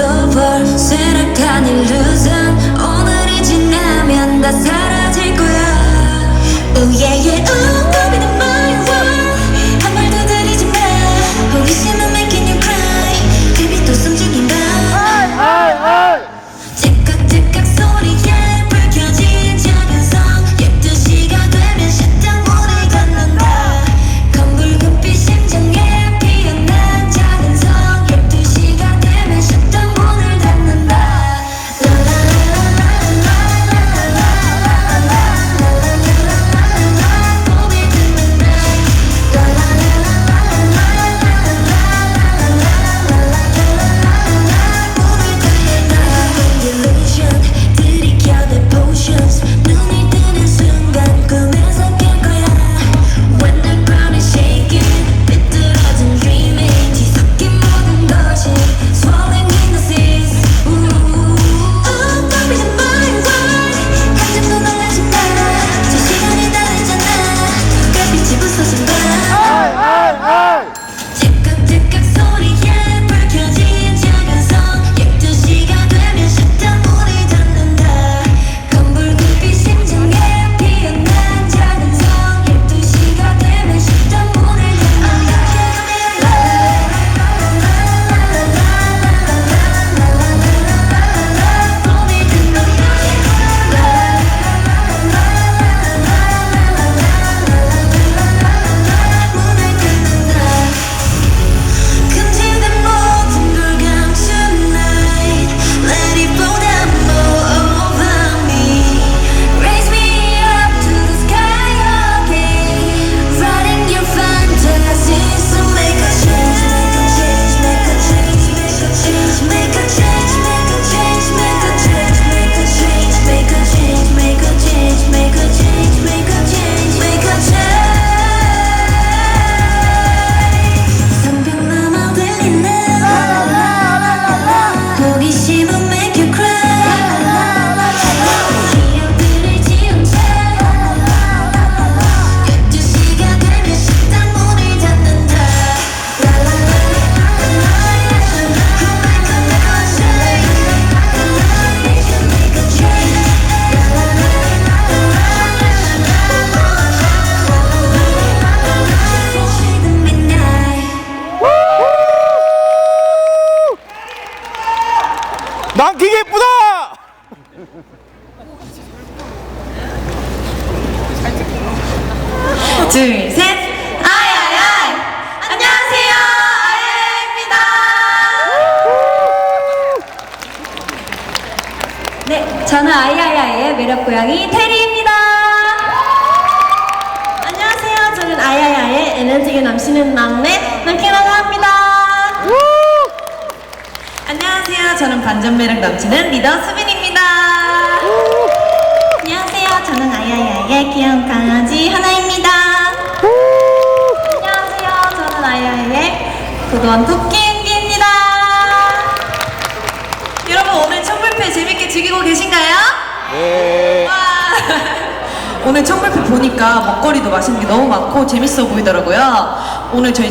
over 생각한 illusion 오늘이 지나면 다 사라질 거야 Oh yeah yeah oh. 망키기 예쁘다! 둘, 셋. 아이 아이 아이. 안녕하세요. 아이아이입니다. 네, 저는 아이아이아이의 매력 고양이 테리입니다. 안녕하세요. 저는 아이아이아이의 에너지가 넘치는 막내 남키라고 합니다. 안녕하세요. 저는 반전 매력 넘치는 리더 수빈입니다. 안녕하세요. 저는 아이아이아이의 귀여운 강아지 하나입니다. 안녕하세요. 저는 아이아이의 고도원 토끼인기입니다. 여러분 오늘 청불패 재밌게 즐기고 계신가요? 네. 와. 오늘 청불패 보니까 먹거리도 맛있는 게 너무 많고 재밌어 보이더라고요. 오늘 저희